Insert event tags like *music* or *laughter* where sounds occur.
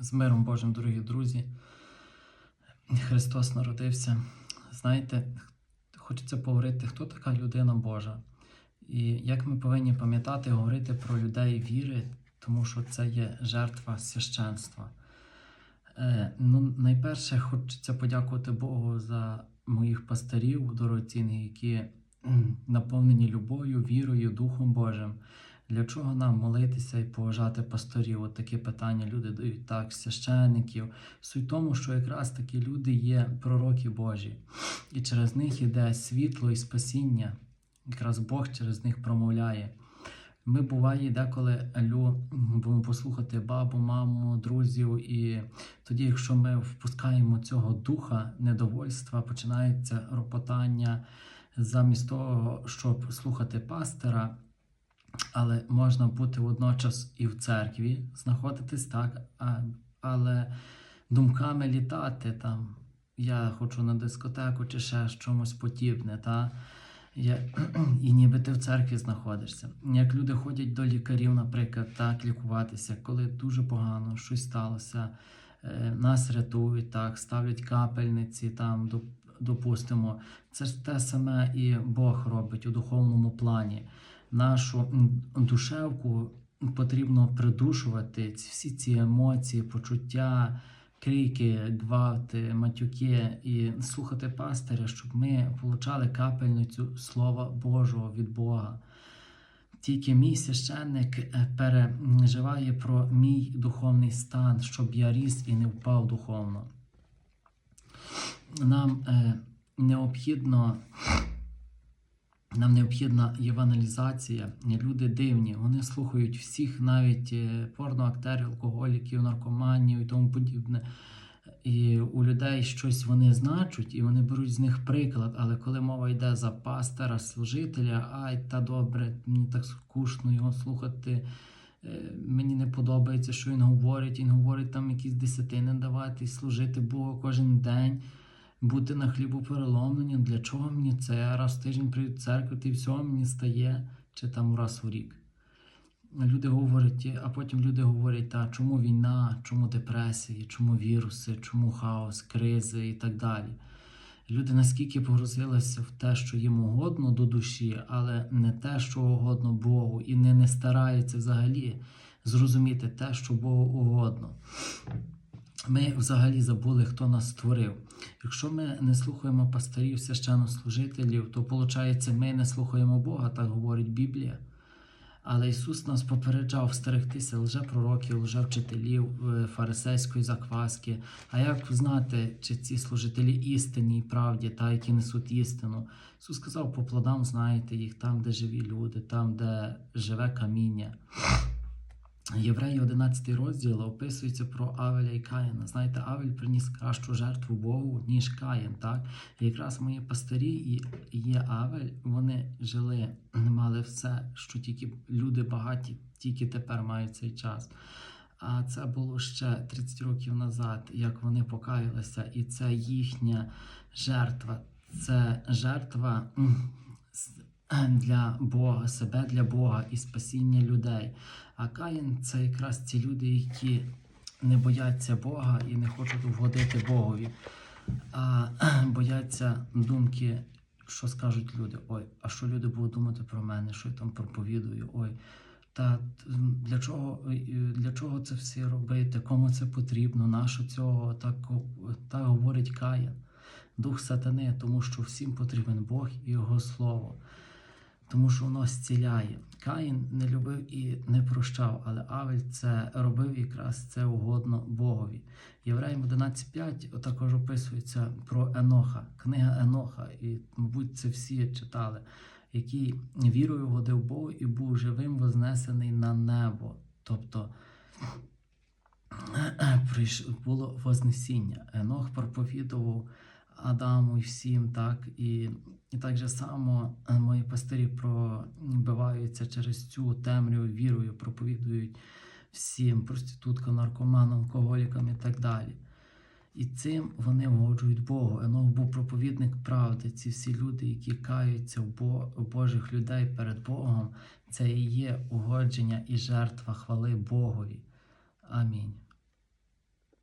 З миром Божим, дорогі друзі. Христос народився. Знаєте, хочеться поговорити, хто така людина Божа. І як ми повинні пам'ятати, говорити про людей віри, тому що це є жертва священства. Е, ну, найперше, хочеться подякувати Богу за моїх пастирів дорогоцінних, які наповнені любов'ю, вірою, Духом Божим. Для чого нам молитися і поважати пасторів? От такі питання люди дають так, священиків. Суть тому, що якраз такі люди є пророки Божі, і через них іде світло і спасіння. Якраз Бог через них промовляє. Ми буває деколи будемо послухати бабу, маму, друзів, і тоді, якщо ми впускаємо цього духа недовольства, починається ропотання замість того, щоб слухати пастора. Але можна бути водночас і в церкві, знаходитись так, а, але думками літати там. Я хочу на дискотеку чи ще чомусь подібне. Та? Я, *clears throat* і ніби ти в церкві знаходишся. Як люди ходять до лікарів, наприклад, так, лікуватися, коли дуже погано, щось сталося, е, нас рятують, так, ставлять капельниці, там, доп- допустимо. Це ж те саме і Бог робить у духовному плані нашу душевку потрібно придушувати всі ці емоції, почуття, крики, гвалти, матюки і слухати пастиря, щоб ми получали капельницю Слова Божого від Бога. Тільки мій священник е, переживає про мій духовний стан, щоб я ріс і не впав духовно. Нам е, необхідно нам необхідна євангелізація. Люди дивні, вони слухають всіх, навіть е, порноактерів, алкоголіків, наркоманів і тому подібне. І у людей щось вони значуть, і вони беруть з них приклад. Але коли мова йде за пастора, служителя, ай, та добре, мені так скучно його слухати. е, Мені не подобається, що він говорить. Він говорить там якісь десятини давати, служити Богу кожен день бути на хлібу переломлені. Для чого мені це? Раз в тиждень прийду в церкву, і все мені стає, чи там раз у рік. Люди говорять, а потім люди говорять, та чому війна, чому депресії, чому віруси, чому хаос, кризи і так далі. Люди наскільки погрузилися в те, що їм угодно до душі, але не те, що угодно Богу, і не, не стараються взагалі зрозуміти те, що Богу угодно. Ми взагалі забули, хто нас створив. Якщо ми не слухаємо пастирів, священнослужителів, то виходить, ми не слухаємо Бога, так говорить Біблія. Але Ісус нас попереджав стерегтися лжепророків, лжевчителів, е, фарисейської закваски. А як знати, чи ці служителі істинні і правді, та які несуть істину? Ісус сказав, по плодам знаєте їх там, де живі люди, там, де живе каміння. Євреї 11 розділ описується про Авеля і Каїна. Знаєте, Авель приніс кращу жертву Богу, ніж Каїн. Так? І якраз мої пастирі і є Авель, вони жили, мали все, що тільки люди багаті, тільки тепер мають цей час. А це було ще 30 років назад, як вони покаялися, і це їхня жертва. Це жертва для Бога, себе для Бога і спасіння людей. А Каїн це якраз ці люди, які не бояться Бога і не хочуть вгодити Богові, а *clears throat* бояться думки, що скажуть люди. Ой, а що люди будуть думати про мене, що я там проповідую? Ой, та для чого, для чого це все робити? Кому це потрібно? Нащо цього? Так, так говорить Каїн, дух сатани, тому що всім потрібен Бог і Його Слово тому що воно зціляє. Каїн не любив і не прощав, але Авель це робив якраз це угодно Богові. Євреям 11.5 також описується про Еноха, книга Еноха, і, мабуть, це всі читали, який вірою годив Богу і був живим вознесений на небо. Тобто *clears throat* було Вознесіння. Енох проповідував Адаму і всім, так, і, і так же само е, мої пастирі пробиваються через цю темряву вірою, проповідують всім проституткам, наркоманам, алкоголікам і так далі. І цим вони вгоджують Богу. Енох був проповідник правди. Ці всі люди, які каються в Божих людей перед Богом, це і є угодження і жертва хвали Богові. Амінь.